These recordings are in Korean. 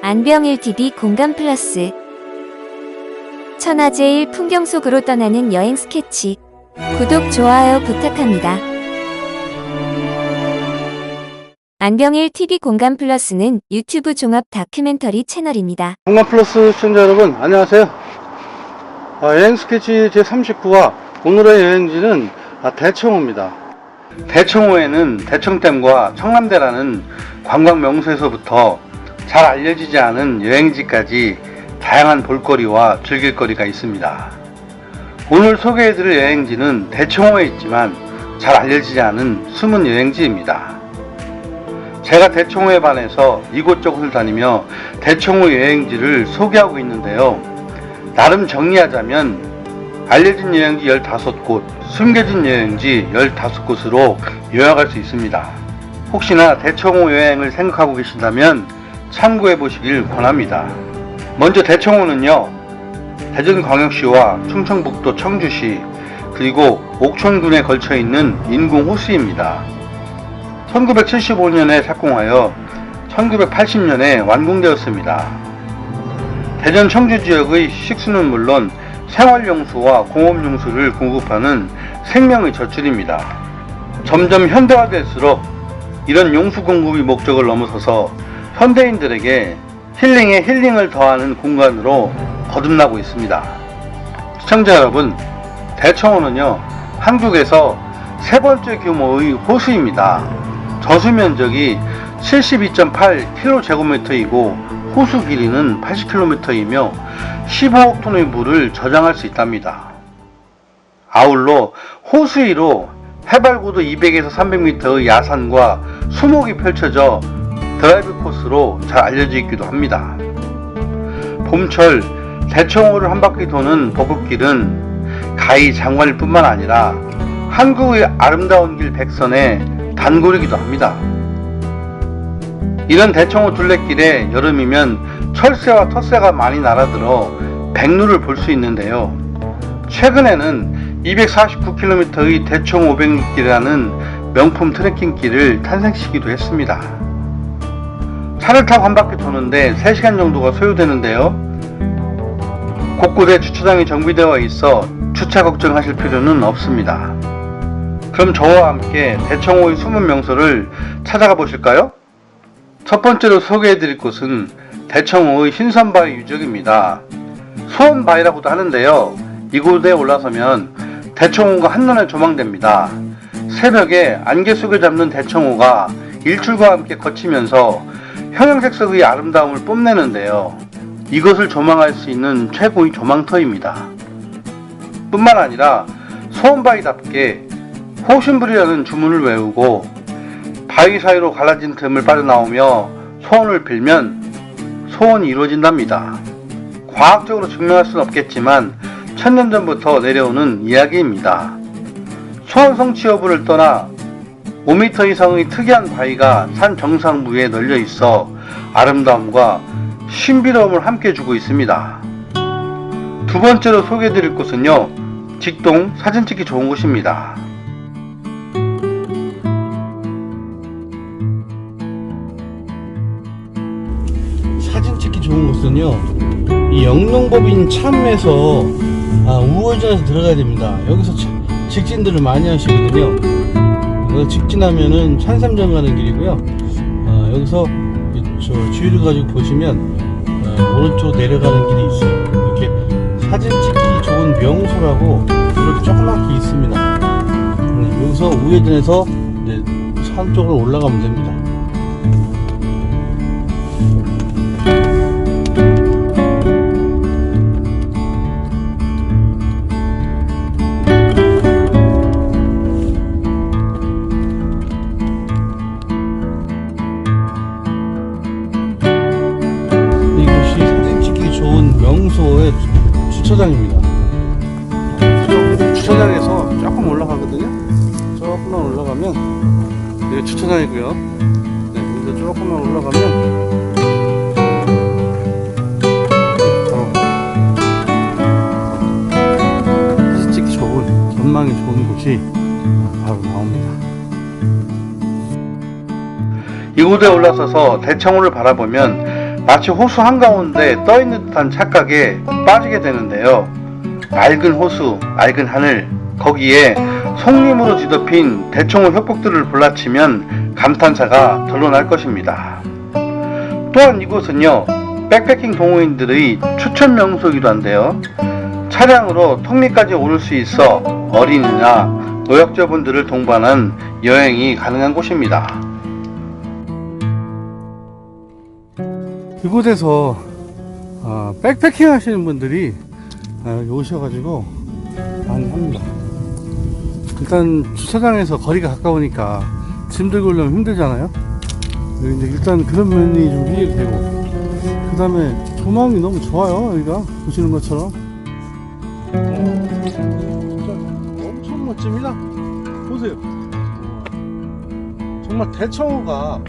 안병 1TV 공감 플러스 천하제일 풍경 속으로 떠나는 여행 스케치 구독 좋아요 부탁합니다. 안병일 TV 공감 플러스는 유튜브 종합 다큐멘터리 채널입니다. 공간 플러스 시청자 여러분 안녕하세요 아, 여행 스케치 제 39화 오늘의 여행지는 아, 대청호입니다 대청호에는 대청댐과 청남대라는 관광 명소에서부터 잘 알려지지 않은 여행지까지 다양한 볼거리와 즐길거리가 있습니다 오늘 소개해드릴 여행지는 대청호에 있지만 잘 알려지지 않은 숨은 여행지입니다 제가 대청호에 반해서 이곳저곳을 다니며 대청호 여행지를 소개하고 있는데요. 나름 정리하자면 알려진 여행지 15곳, 숨겨진 여행지 15곳으로 요약할 수 있습니다. 혹시나 대청호 여행을 생각하고 계신다면 참고해 보시길 권합니다. 먼저 대청호는요, 대전광역시와 충청북도 청주시, 그리고 옥천군에 걸쳐 있는 인공 호수입니다. 1975년에 착공하여 1980년에 완공되었습니다. 대전 청주 지역의 식수는 물론 생활용수와 공업용수를 공급하는 생명의 젖줄입니다. 점점 현대화될수록 이런 용수 공급의 목적을 넘어서서 현대인들에게 힐링에 힐링을 더하는 공간으로 거듭나고 있습니다. 시청자 여러분, 대청호는요, 한국에서 세 번째 규모의 호수입니다. 저수 면적이 72.8km제곱미터이고 호수 길이는 80km이며 15억 톤의 물을 저장할 수 있답니다. 아울러 호수 위로 해발고도 200에서 300m의 야산과 수목이 펼쳐져 드라이브 코스로 잘 알려져 있기도 합니다. 봄철 대청호를 한 바퀴 도는 벚꽃길은 가히 장관일 뿐만 아니라 한국의 아름다운 길 백선의 단골이기도 합니다. 이런 대청호 둘레길에 여름이면 철새와 텃새가 많이 날아들어 백루를 볼 수 있는데요. 최근에는 249km의 대청 500길이라는 명품 트레킹길을 탄생시키기도 했습니다. 차를 타고 한 바퀴 도는데 3시간 정도가 소요되는데요. 곳곳에 주차장이 정비되어 있어 주차 걱정하실 필요는 없습니다. 그럼 저와 함께 대청호의 숨은 명소를 찾아가 보실까요? 첫 번째로 소개해 드릴 곳은 대청호의 신선바위 유적입니다. 소원바위라고도 하는데요. 이곳에 올라서면 대청호가 한눈에 조망됩니다. 새벽에 안개 속에 잡는 대청호가 일출과 함께 거치면서 형형색색의 아름다움을 뽐내는데요. 이것을 조망할 수 있는 최고의 조망터입니다. 뿐만 아니라 소원바위답게 호신불이라는 주문을 외우고 바위 사이로 갈라진 틈을 빠져나오며 소원을 빌면 소원이 이루어진답니다. 과학적으로 증명할 수는 없겠지만 천년 전부터 내려오는 이야기입니다. 소원 성취 여부를 떠나 5m 이상의 특이한 바위가 산 정상부에 널려 있어 아름다움과 신비로움을 함께 주고 있습니다. 두 번째로 소개해드릴 곳은요, 직동 사진 찍기 좋은 곳입니다. 사진 찍기 좋은 곳은요, 이 영농법인 참에서 아, 우회전해서 들어가야 됩니다. 여기서 차- 직진들을 많이 하시거든요. 여기 직진하면은 찬삼전 가는 길이고요. 아, 여기서 이- 저 주위를 가지고 보시면 어, 오른쪽 내려가는 길이 있어요. 이렇게 사진 찍기 좋은 명소라고 이렇게 조그맣게 있습니다. 음, 여기서 우회전해서 산 쪽으로 올라가면 됩니다. 올라가면 여기 주차장이고요. 네, 여기서 조금만 올라가면 바로 사진 찍기 좋은 전망이 좋은 곳이 바로 나옵니다. 이곳에 올라서서 대청호를 바라보면 마치 호수 한가운데 떠있는 듯한 착각에 빠지게 되는데요. 맑은 호수, 맑은 하늘, 거기에 송림으로 뒤덮인 대청호 협곡들을 볼라치면 감탄사가 덜러 날 것입니다. 또한 이곳은요, 백패킹 동호인들의 추천 명소이기도 한데요. 차량으로 턱리까지 오를 수 있어 어린이나 노약자분들을 동반한 여행이 가능한 곳입니다. 이곳에서 어, 백패킹 하시는 분들이 어, 오셔가지고 많이 합니다. 일단 주차장에서 거리가 가까우니까 짐 들고 오려면 힘들잖아요. 근데 일단 그런 면이 좀 해결되고. 그 다음에 조망이 너무 좋아요 여기가. 보시는 것처럼. 엄청 멋집니다. 보세요. 정말 대청호가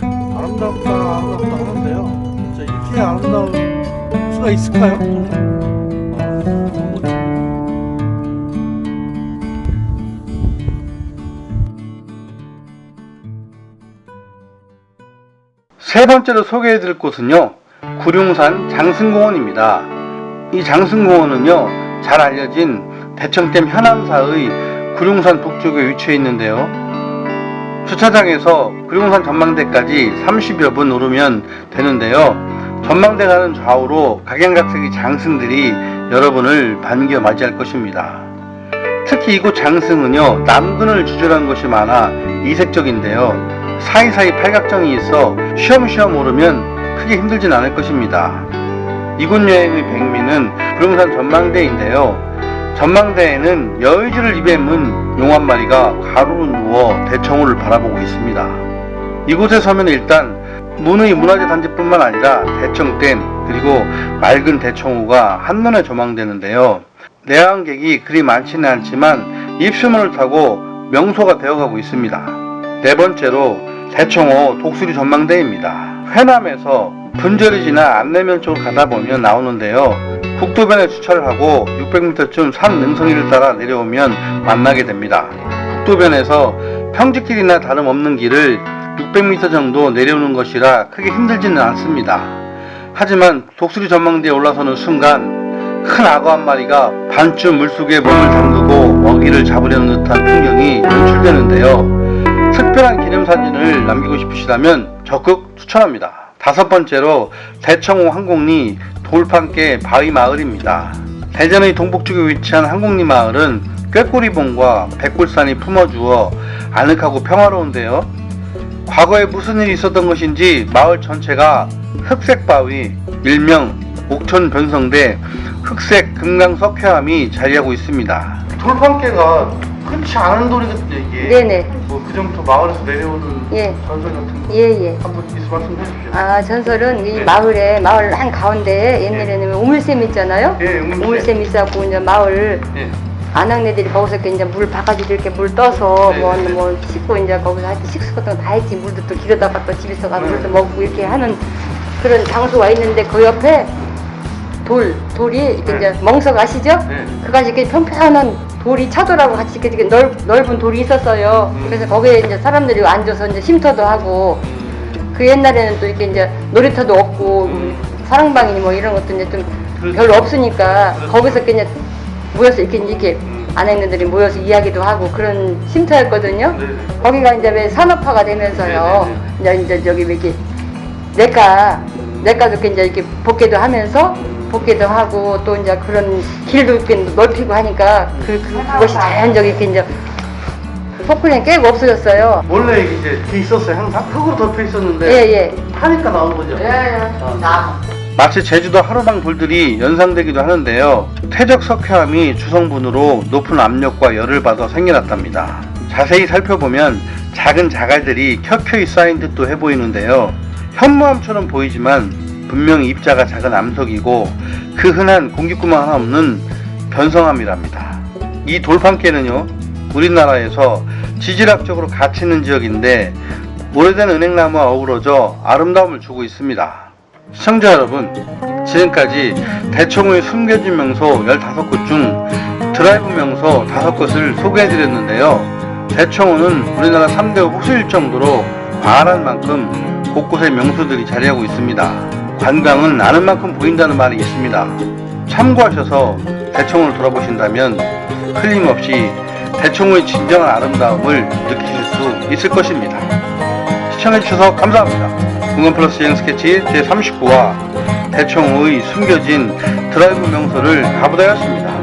아름답다 아름답다 하는데요. 진짜 이렇게 아름다울 수가 있을까요? 세 번째로 소개해 드릴 곳은요 구룡산 장승공원입니다. 이 장승공원은요 잘 알려진 대청댐 현암사의 구룡산 북쪽에 위치해 있는데요. 주차장에서 구룡산 전망대까지 30여 분 오르면 되는데요. 전망대 가는 좌우로 각양각색의 장승들이 여러분을 반겨 맞이할 것입니다. 특히 이곳 장승은요 남근을 주절한 것이 많아 이색적인데요. 사이사이 팔각정이 있어 쉬엄쉬엄 오르면 크게 힘들진 않을 것입니다. 이곳 여행의 백미는 구룡산 전망대인데요. 전망대에는 여의주를 입에 문 용 한 마리가 가로로 누워 대청호를 바라보고 있습니다. 이곳에 서면 일단 문의 문화재 단지뿐만 아니라 대청댐 그리고 맑은 대청호가 한눈에 조망되는데요. 내항객이 그리 많지는 않지만 입수문을 타고 명소가 되어가고 있습니다. 네 번째로 대청호 독수리 전망대입니다. 회남에서 분절이 지나 안내면 쪽으로 가다 보면 나오는데요. 국도변에 주차를 하고 600m쯤 산 능선이를 따라 내려오면 만나게 됩니다. 국도변에서 평지길이나 다름없는 길을 600m 정도 내려오는 것이라 크게 힘들지는 않습니다. 하지만 독수리 전망대에 올라서는 순간 큰 악어 한 마리가 반쯤 물속에 몸을 담그고 먹이를 잡으려는 듯한 풍경이 연출되는데요. 특별한 기념사진을 남기고 싶으시다면 적극 추천합니다. 다섯 번째로 대청호 항공리 돌판계 바위 마을입니다. 대전의 동북쪽에 위치한 항공리 마을은 꾀꼬리봉과 백골산이 품어주어 아늑하고 평화로운데요. 과거에 무슨 일이 있었던 것인지 마을 전체가 흑색 바위, 일명 옥천 변성대 흑색 금강 석회암이 자리하고 있습니다. 돌판계가 흔치 않은 돌이거든요 이게. 네네. 뭐 그전부터 마을에서 내려오는 예. 전설 같은 거 예예. 한번 있어 말씀해 주십시오. 아 전설은 이 네. 마을에 마을 한 가운데에 옛날에는 우물샘 있잖아요. 예, 우물샘. 우물샘 있어갖고 이제 마을 예. 아낙네들이 거기서 이렇게 이제 물 바가지로 이렇게 물 떠서 네, 뭐, 네, 네. 뭐 씻고 이제 거기서 하여튼 식수 같은 거 다 했지 물도 또 길어다가 또 집에서 가서 네. 물도 먹고 이렇게 하는 그런 장소가 있는데 그 옆에 돌 돌이 이렇게 네. 이제 멍석 아시죠? 네. 그가 이렇게 평평한 돌이 차돌하고 같이 이렇게 넓, 넓은 돌이 있었어요. 음. 그래서 거기에 이제 사람들이 앉아서 이제 쉼터도 하고 그 옛날에는 또 이렇게 이제 놀이터도 없고 음. 사랑방이니 뭐 이런 것도 이제 좀 그렇죠. 별로 없으니까 그렇죠. 거기서 이제 모여서 이렇게 이렇게 음. 아내들이 모여서 이야기도 하고 그런 쉼터였거든요. 네. 거기가 이제 왜 산업화가 되면서요. 네, 이제 이제 저기 왜 이렇게 내과 내과도 이렇게 이제 이렇게 복개도 하면서 복개도 하고 또 이제 그런 길도 이렇게 넓히고 하니까 그, 그 그것이 자연적이 이렇게 이제 포크레인 깨고 없어졌어요. 원래 이제 이렇게 있었어요. 항상 흙으로 덮여 있었는데 예예. 파니까 나온 거죠. 나무. 마치 제주도 하루방 돌들이 연상되기도 하는데요. 퇴적 석회암이 주성분으로 높은 압력과 열을 받아 생겨났답니다. 자세히 살펴보면 작은 자갈들이 켜켜이 쌓인 듯도 해 보이는데요. 현무암처럼 보이지만 분명히 입자가 작은 암석이고 그 흔한 공기구멍 하나 없는 변성암이랍니다. 이 돌판계는요, 우리나라에서 지질학적으로 가치 있는 지역인데 오래된 은행나무와 어우러져 아름다움을 주고 있습니다. 시청자 여러분, 지금까지 대청호의 숨겨진 명소 15곳 중 드라이브 명소 5곳을 소개해드렸는데요. 대청호는 우리나라 3대 호수일 정도로 광활한 만큼 곳곳에 명소들이 자리하고 있습니다. 관광은 아는 만큼 보인다는 말이 있습니다. 참고하셔서 대청을 돌아보신다면 틀림없이 대청의 진정한 아름다움을 느끼실 수 있을 것입니다. 시청해주셔서 감사합니다. 공간플러스 여행 스케치 제39화 대청의 숨겨진 드라이브 명소를 가보다였습니다.